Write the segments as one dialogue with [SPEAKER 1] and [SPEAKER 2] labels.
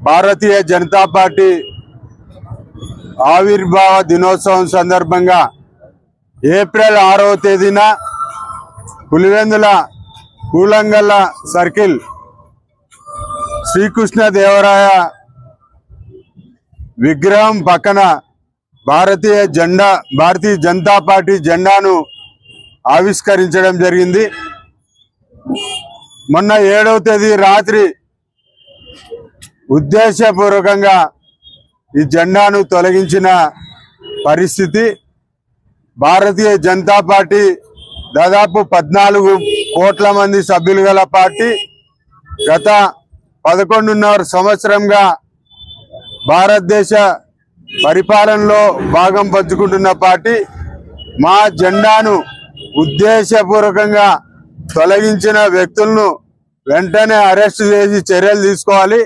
[SPEAKER 1] భారతీయ Janata party ఆవిర్భావ దినోత్సవం సందర్భంగా ఏప్రిల్ ఆరవ తేదీన పులివెందుల కూలంగల్ల సర్కిల్ శ్రీకృష్ణ దేవరాయ విగ్రహం పక్కన భారతీయ జెండా భారతీయ జనతా పార్టీ జెండాను ఆవిష్కరించడం జరిగింది. మొన్న ఏడవ తేదీ రాత్రి ఉద్దేశపూర్వకంగా ఈ జెండాను తొలగించిన పరిస్థితి భారతీయ జనతా పార్టీ దాదాపు పద్నాలుగు కోట్ల మంది సభ్యులు గల పార్టీ. గత పదకొండున్నర సంవత్సరంగా భారతదేశ పరిపాలనలో భాగం పంచుకుంటున్న పార్టీ. మా జెండాను ఉద్దేశపూర్వకంగా తొలగించిన వ్యక్తులను వెంటనే అరెస్ట్ చేసి చర్యలు తీసుకోవాలి.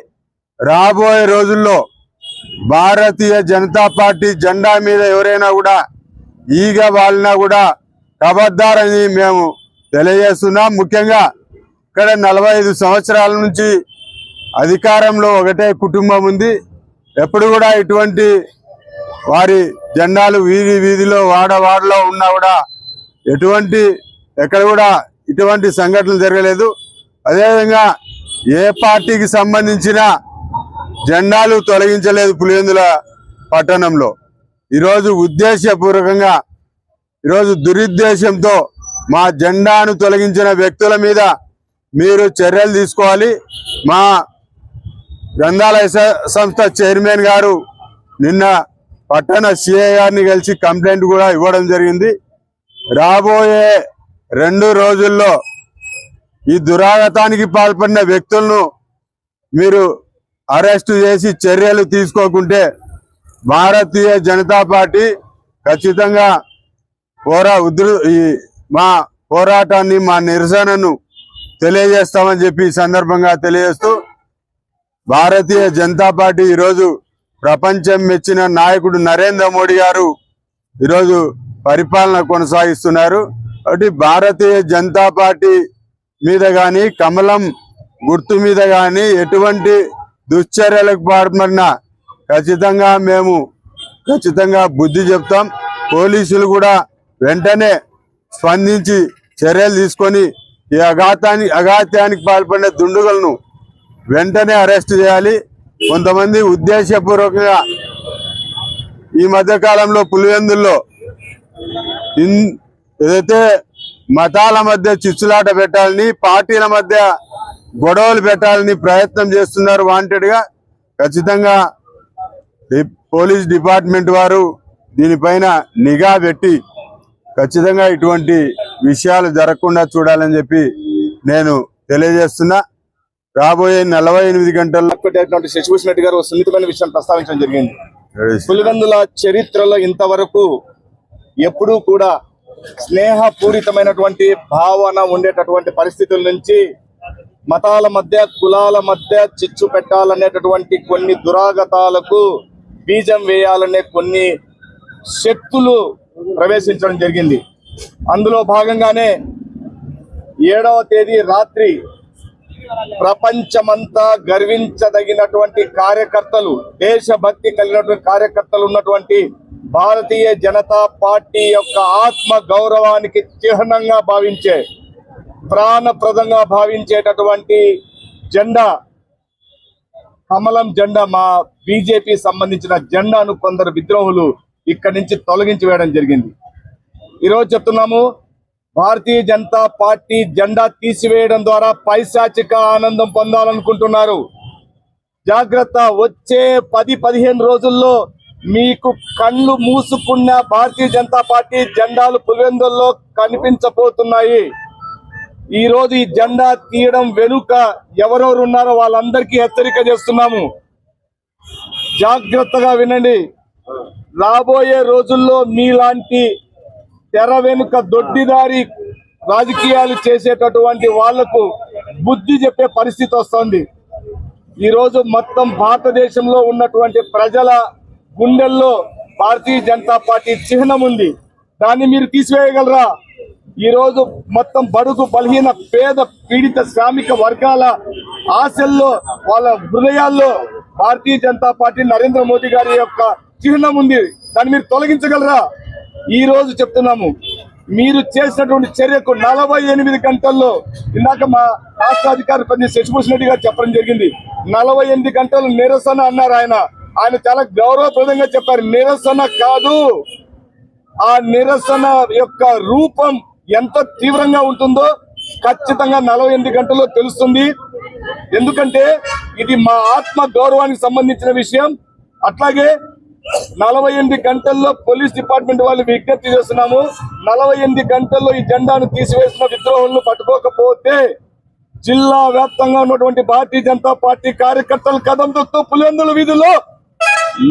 [SPEAKER 1] రాబోయే రోజుల్లో భారతీయ జనతా పార్టీ జెండా మీద ఎవరైనా కూడా ఈగ వాళ్ళినా కూడా కబద్దారని మేము తెలియజేస్తున్నాం. ముఖ్యంగా ఇక్కడ నలభై ఐదు సంవత్సరాల నుంచి అధికారంలో ఒకటే కుటుంబం ఉంది. ఎప్పుడు కూడా ఇటువంటి వారి జెండాలు వీధి వీధిలో వాడ వాడలో ఉన్నా కూడా ఎటువంటి ఎక్కడ కూడా ఇటువంటి సంఘటనలు జరగలేదు. అదేవిధంగా ఏ పార్టీకి సంబంధించిన జెండాలు తొలగించలేదు పులివెందుల పట్టణంలో. ఈరోజు ఉద్దేశపూర్వకంగా ఈరోజు దురుద్దేశంతో మా జెండాను తొలగించిన వ్యక్తుల మీద మీరు చర్యలు తీసుకోవాలి. మా గ్రంథాలయ సంస్థ చైర్మన్ గారు నిన్న పట్టణ సిఐ గారిని కలిసి కంప్లైంట్ కూడా ఇవ్వడం జరిగింది. రాబోయే రెండు రోజుల్లో ఈ దురాగతానికి పాల్పడిన వ్యక్తులను మీరు అరెస్ట్ చేసి చర్యలు తీసుకోకుంటే భారతీయ జనతా పార్టీ ఖచ్చితంగా పోరా ఉధృ మా పోరాటాన్ని మా నిరసనను తెలియజేస్తామని చెప్పి సందర్భంగా తెలియజేస్తూ భారతీయ జనతా పార్టీ ఈరోజు ప్రపంచం మెచ్చిన నాయకుడు నరేంద్ర మోడీ గారు ఈరోజు పరిపాలన కొనసాగిస్తున్నారు. కాబట్టి భారతీయ జనతా పార్టీ మీద కానీ కమలం గుర్తు మీద కానీ ఎటువంటి దుశ్చర్యలకు పాల్పడిన ఖచ్చితంగా మేము ఖచ్చితంగా బుద్ధి చెప్తాం. పోలీసులు కూడా వెంటనే స్పందించి చర్యలు తీసుకొని ఈ అఘాతానికి అఘాత్యానికి పాల్పడిన దుండుగలను వెంటనే అరెస్ట్ చేయాలి. కొంతమంది ఉద్దేశపూర్వకంగా ఈ మధ్యకాలంలో పులివెందుల్లో ఇన్ ఏదైతే మతాల మధ్య చిచ్చులాట పెట్టాలని పార్టీల మధ్య గొడవలు పెట్టాలని ప్రయత్నం చేస్తున్నారు వాంటెడ్గా ఖచ్చితంగా పోలీస్ డిపార్ట్మెంట్ వారు దీనిపైన నిఘా పెట్టి ఖచ్చితంగా ఇటువంటి విషయాలు జరగకుండా చూడాలని చెప్పి నేను తెలియజేస్తున్నా. రాబోయే నలభై ఎనిమిది గంటల్లో
[SPEAKER 2] శశిభూషణ్ రెడ్డి గారు సున్నితమైన విషయం ప్రస్తావించడం జరిగింది. పులివెందుల చరిత్రలో ఇంతవరకు ఎప్పుడూ కూడా స్నేహపూరితమైనటువంటి భావన ఉండేటటువంటి పరిస్థితుల నుంచి మతాల మధ్య కులాల మధ్య చిచ్చు పెట్టాలనేటటువంటి కొన్ని దురాగతాలకు బీజం వేయాలనే కొన్ని శక్తులు ప్రవేశించడం జరిగింది. అందులో భాగంగానే ఏడవ తేదీ రాత్రి ప్రపంచమంతా గర్వించదగినటువంటి కార్యకర్తలు దేశభక్తి కలిగినటువంటి కార్యకర్తలు ఉన్నటువంటి భారతీయ జనతా పార్టీ యొక్క ఆత్మ గౌరవానికి చిహ్నంగా భావించే ప్రాణప్రదంగా భావించేటటువంటి జెండా కమలం జెండా మా బీజేపీ సంబంధించిన జెండాను కొందరు విద్రోహులు ఇక్కడి నుంచి తొలగించి వేయడం జరిగింది. ఈరోజు చెప్తున్నాము భారతీయ జనతా పార్టీ జెండా తీసివేయడం ద్వారా పైశాచిక ఆనందం పొందాలనుకుంటున్నారు. జాగ్రత్త వచ్చే పది పదిహేను రోజుల్లో మీకు కళ్ళు మూసుకున్న భారతీయ జనతా పార్టీ జెండాలు పులివెందుల్లో కనిపించబోతున్నాయి. ఈ రోజు ఈ జెండా తీయడం వెనుక ఎవరెవరు ఉన్నారో వాళ్ళందరికీ హెచ్చరిక చేస్తున్నాము. జాగ్రత్తగా వినండి. రాబోయే రోజుల్లో మీలాంటి తెర వెనుక దొడ్డిదారి రాజకీయాలు చేసేటటువంటి వాళ్ళకు బుద్ధి చెప్పే పరిస్థితి వస్తుంది. ఈరోజు మొత్తం భారతదేశంలో ఉన్నటువంటి ప్రజల గుండెల్లో భారతీయ జనతా పార్టీ చిహ్నం ఉంది. దాన్ని మీరు తీసివేయగలరా? ఈరోజు మొత్తం బడుగు బలహీన పేద పీడిత శ్రామిక వర్గాల ఆశల్లో వాళ్ళ హృదయాల్లో భారతీయ జనతా పార్టీ నరేంద్ర మోదీ గారి యొక్క చిహ్నం ఉంది. దాన్ని మీరు తొలగించగలరా? ఈ రోజు చెప్తున్నాము. మీరు చేసినటువంటి చర్యకు నలభై ఎనిమిది గంటల్లో ఇందాక మా రాష్ట్ర అధికారి పని శశిభూషణ్ రెడ్డి గారు చెప్పడం జరిగింది. నలభై ఎనిమిది గంటలు నిరసన అన్నారు ఆయన. ఆయన చాలా గౌరవప్రదంగా చెప్పారు. నిరసన కాదు. ఆ నిరసన యొక్క రూపం ఎంత తీవ్రంగా ఉంటుందో ఖచ్చితంగా నలభై ఎనిమిది గంటల్లో తెలుస్తుంది. ఎందుకంటే ఇది మా ఆత్మ గౌరవానికి సంబంధించిన విషయం. అట్లాగే నలభై ఎనిమిది గంటల్లో పోలీస్ డిపార్ట్మెంట్ వాళ్ళు విజ్ఞప్తి చేస్తున్నాము. నలభై ఎనిమిది గంటల్లో ఈ జెండాను తీసివేసిన విద్రోహులను పట్టుకోకపోతే జిల్లా వ్యాప్తంగా ఉన్నటువంటి భారతీయ జనతా పార్టీ కార్యకర్తలు కదం తొక్కుతూ పులివెందుల వీధిలో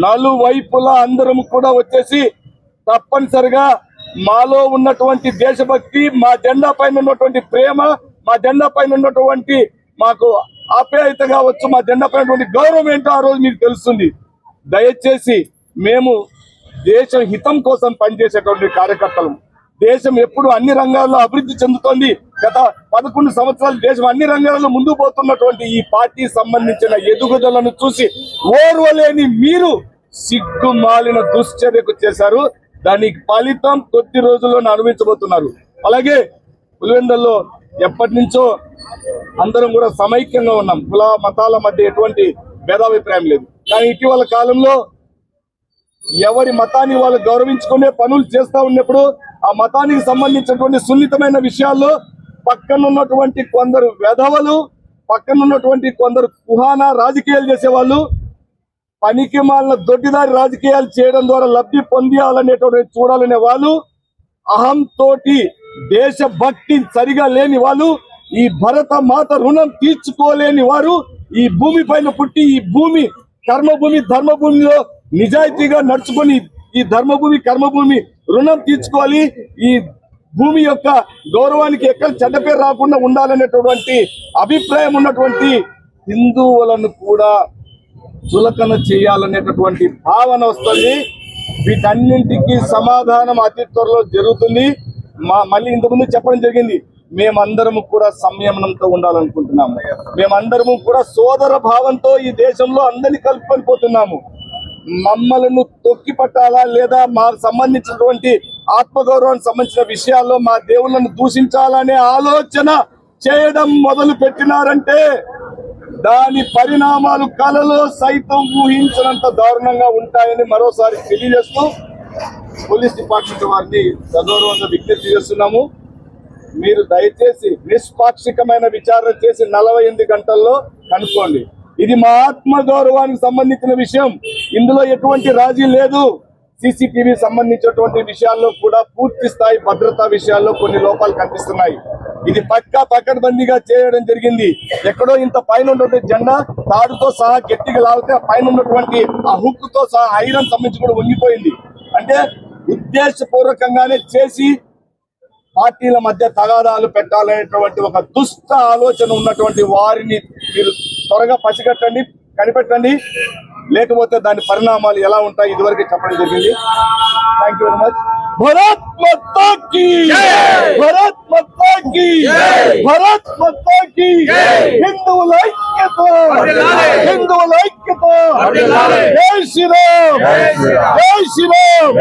[SPEAKER 2] నలువైపులా అందరం కూడా వచ్చేసి తప్పనిసరిగా మాలో ఉన్నటువంటి దేశభక్తి మా జెండా పైన ఉన్నటువంటి ప్రేమ మా జెండా పైన ఉన్నటువంటి మాకు ఆప్యాయత కావచ్చు మా జెండా పైన గౌరవం ఏంటో ఆ రోజు మీకు తెలుస్తుంది. దయచేసి మేము దేశం హితం కోసం పనిచేసేటువంటి కార్యకర్తలు. దేశం ఎప్పుడు అన్ని రంగాల్లో అభివృద్ధి చెందుతోంది. గత పదకొండు సంవత్సరాలు దేశం అన్ని రంగాల్లో ముందుకు పోతున్నటువంటి ఈ పార్టీ సంబంధించిన ఎదుగుదలను చూసి ఓర్వలేని మీరు సిగ్గుమాలిన దుశ్చర్యకు చేశారు. దానికి ఫలితం కొద్ది రోజుల్లో అనుభవించబోతున్నారు. అలాగే పులివెందల్లో ఎప్పటి నుంచో అందరం కూడా సమైక్యంగా ఉన్నాం. కుల మతాల మధ్య ఎటువంటి భేదాభిప్రాయం లేదు. కానీ ఇటీవల కాలంలో ఎవరి మతాన్ని వాళ్ళు గౌరవించుకునే పనులు చేస్తా ఉన్నప్పుడు ఆ మతానికి సంబంధించినటువంటి సున్నితమైన విషయాల్లో పక్కనున్నటువంటి కొందరు వెధవలు పక్కనున్నటువంటి కొందరు కుహాన రాజకీయాలు చేసేవాళ్ళు పనికి మాలిన దొడ్డిదారి రాజకీయాలు చేయడం ద్వారా లబ్ధి పొందాలనేటువంటి చూడాలనే వాళ్ళు అహం తోటి దేశభక్తి సరిగా లేని వాళ్ళు ఈ భరత మాత రుణం తీర్చుకోలేని వారు ఈ భూమి పైన పుట్టి ఈ భూమి కర్మభూమి ధర్మభూమిలో నిజాయితీగా నడుచుకొని ఈ ధర్మభూమి కర్మభూమి రుణం తీర్చుకోవాలి. ఈ భూమి యొక్క గౌరవానికి ఎక్కడ చెడ్డ పేరు రాకుండా ఉండాలనేటువంటి అభిప్రాయం ఉన్నటువంటి హిందువులను కూడా చులకన చేయాలనేటటువంటి భావన వస్తుంది. వీటన్నింటికి సమాధానం అతి త్వరలో జరుగుతుంది. మా మళ్ళీ ఇంతకుముందు చెప్పడం జరిగింది. మేమందరము కూడా సంయమనంతో ఉండాలనుకుంటున్నాము. మేమందరము కూడా సోదర భావంతో ఈ దేశంలో అందరినీ కలుపుకొని పోతున్నాము మమ్మలను తొక్కి పట్టాలా లేదా మా సంబంధించినటువంటి ఆత్మగౌరవానికి సంబంధించిన విషయాల్లో మా దేవుళ్ళను దూషించాలనే ఆలోచన చేయడం మొదలు పెట్టినారంటే దాని పరిణామాలు కలలో సైతం ఊహించినంత దారుణంగా ఉంటాయని మరోసారి తెలియజేస్తూ పోలీస్ డిపార్ట్మెంట్ వారిని సగౌరవంగా విజ్ఞప్తి చేస్తున్నాము. మీరు దయచేసి నిష్పాక్షికమైన విచారణ చేసి నలభై ఎనిమిది గంటల్లో కనుక్కోండి. ఇది మా ఆత్మ గౌరవానికి సంబంధించిన విషయం. ఇందులో ఎటువంటి రాజీ లేదు. సీసీటీవీ సంబంధించినటువంటి విషయాల్లో కూడా పూర్తి స్థాయి భద్రతా విషయాల్లో కొన్ని లోపాలు కనిపిస్తున్నాయి. ఇది పక్కా పకడ్బందీగా చేయడం జరిగింది. ఎక్కడో ఇంత పైన ఉన్నటువంటి జెండా తాడుతో సహా గట్టిగా లాగితే పైన ఉన్నటువంటి ఆ హుక్తో సహా ఐరన్ సంబంధించి కూడా ఉండిపోయింది అంటే ఉద్దేశపూర్వకంగానే చేసి పార్టీల మధ్య తగాదాలు పెట్టాలనేటువంటి ఒక దుష్ట ఆలోచన ఉన్నటువంటి వారిని మీరు త్వరగా పసిగట్టండి కనిపెట్టండి. లేకపోతే దాని పరిణామాలు ఎలా ఉంటాయి ఇదివరకు చెప్పడం జరిగింది. Thank you very much Bharat Mata key Bharat Mata కీ భరత్ మాతా కీ హిందువుల ఐక్యత! హిందువుల ఐక్యత! జై శ్రీరామ్! జై శ్రీరామ్!